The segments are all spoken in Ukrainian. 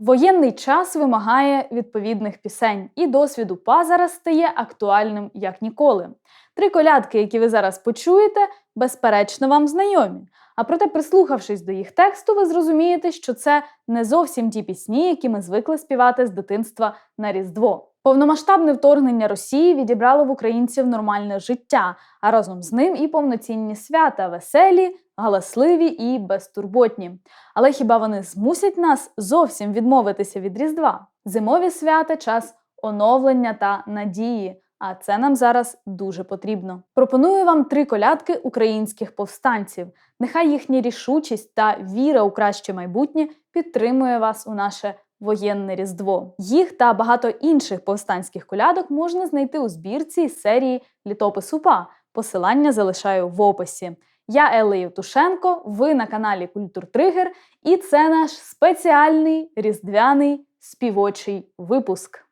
Воєнний час вимагає відповідних пісень, і досвіду па зараз стає актуальним як ніколи. Три колядки, які ви зараз почуєте, безперечно вам знайомі. А проте, прислухавшись до їх тексту, ви зрозумієте, що це не зовсім ті пісні, які ми звикли співати з дитинства на Різдво. Повномасштабне вторгнення Росії відібрало в українців нормальне життя, а разом з ним і повноцінні свята, веселі, галасливі і безтурботні. Але хіба вони змусять нас зовсім відмовитися від Різдва? Зимові свята час оновлення та надії. А це нам зараз дуже потрібно. Пропоную вам три колядки українських повстанців. Нехай їхня рішучість та віра у краще майбутнє підтримує вас у наше воєнне різдво. Їх та багато інших повстанських колядок можна знайти у збірці серії Літопис УПА. Посилання залишаю в описі. Я Елла Євтушенко, ви на каналі Культур Тригер, і це наш спеціальний різдвяний співочий випуск.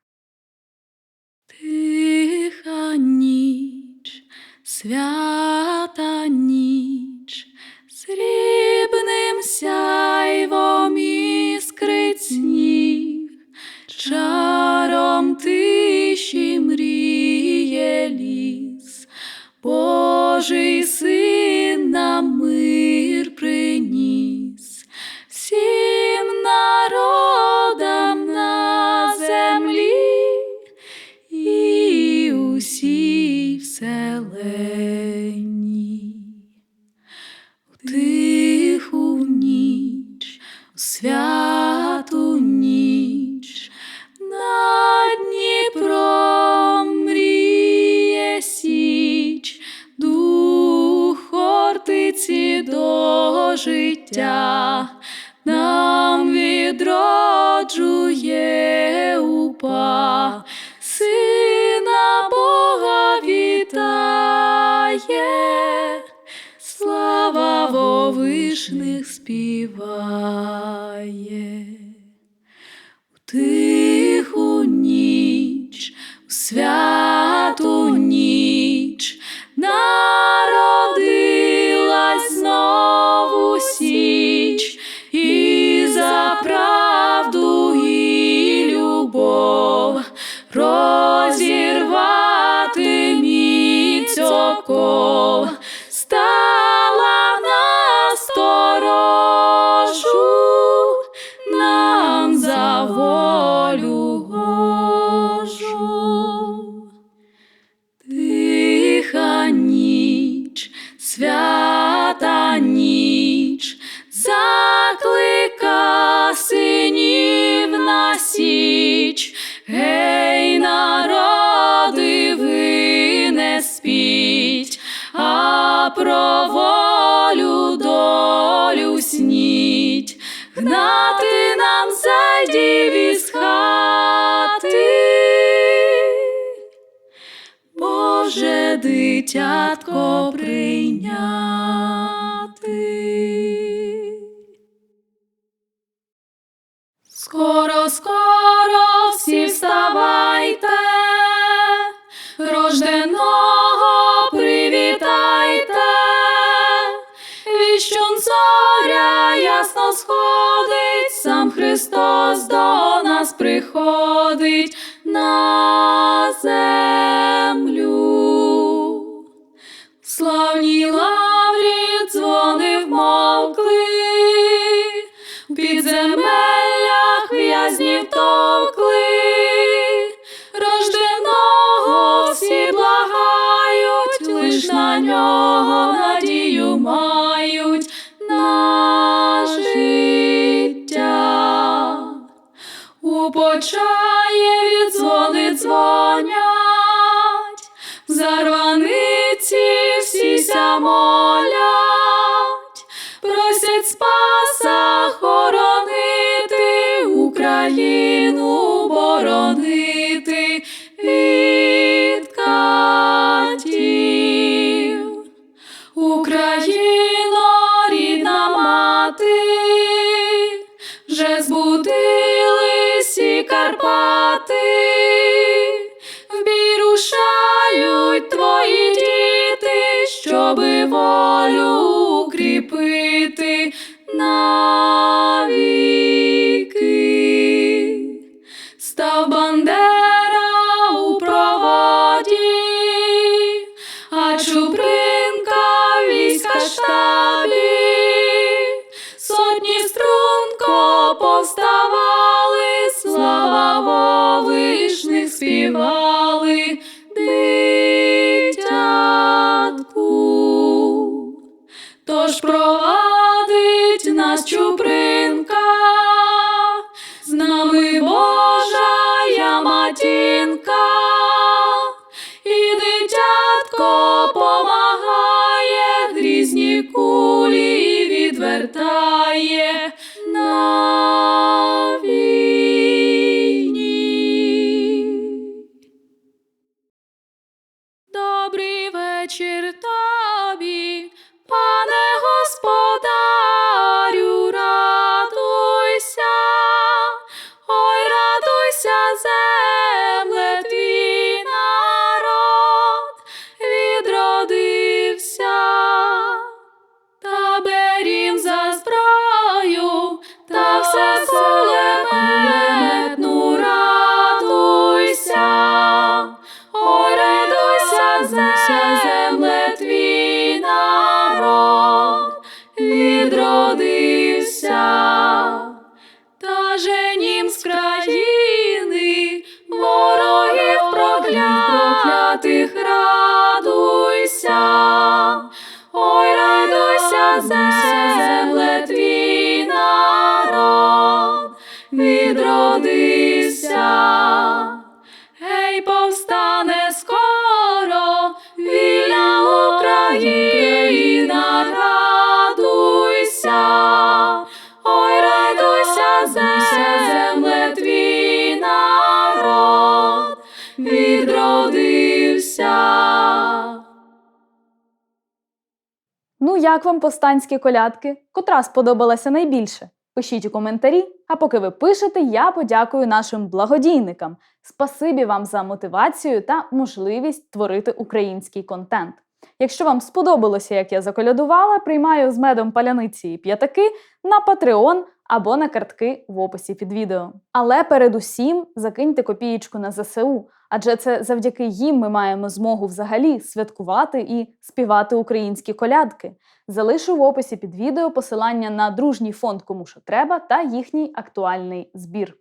Тиха ніч, свята ніч, срібним сяйвом іскрить тиху ніч, у святу ніч народилась знову січ, і за правду і любов розірвати міць оков, нам гей, народи, ви не спіть, а про волю долю сніть, гнати нам зайдів із хати. Боже дитятко прийняти. Скоро, скоро ясно сходить, сам Христос до нас приходить на землю. В Славній лаврі дзвони вмовкли, під підземеллях У почаєві дзвони дзвонять, зарваниці всі молять, Карпати, Ялинка відродився. Та женім з країни ворогів проклятих радуйся. Як вам повстанські колядки? Котра сподобалася найбільше? Пишіть у коментарі. А поки ви пишете, я подякую нашим благодійникам. Спасибі вам за мотивацію та можливість творити український контент. Якщо вам сподобалося, як я заколядувала, приймаю з медом паляниці і п'ятаки на Patreon або на картки в описі під відео. Але передусім закиньте копієчку на ЗСУ, адже це завдяки їм ми маємо змогу взагалі святкувати і співати українські колядки. Залишу в описі під відео посилання на дружній фонд кому що треба та їхній актуальний збір.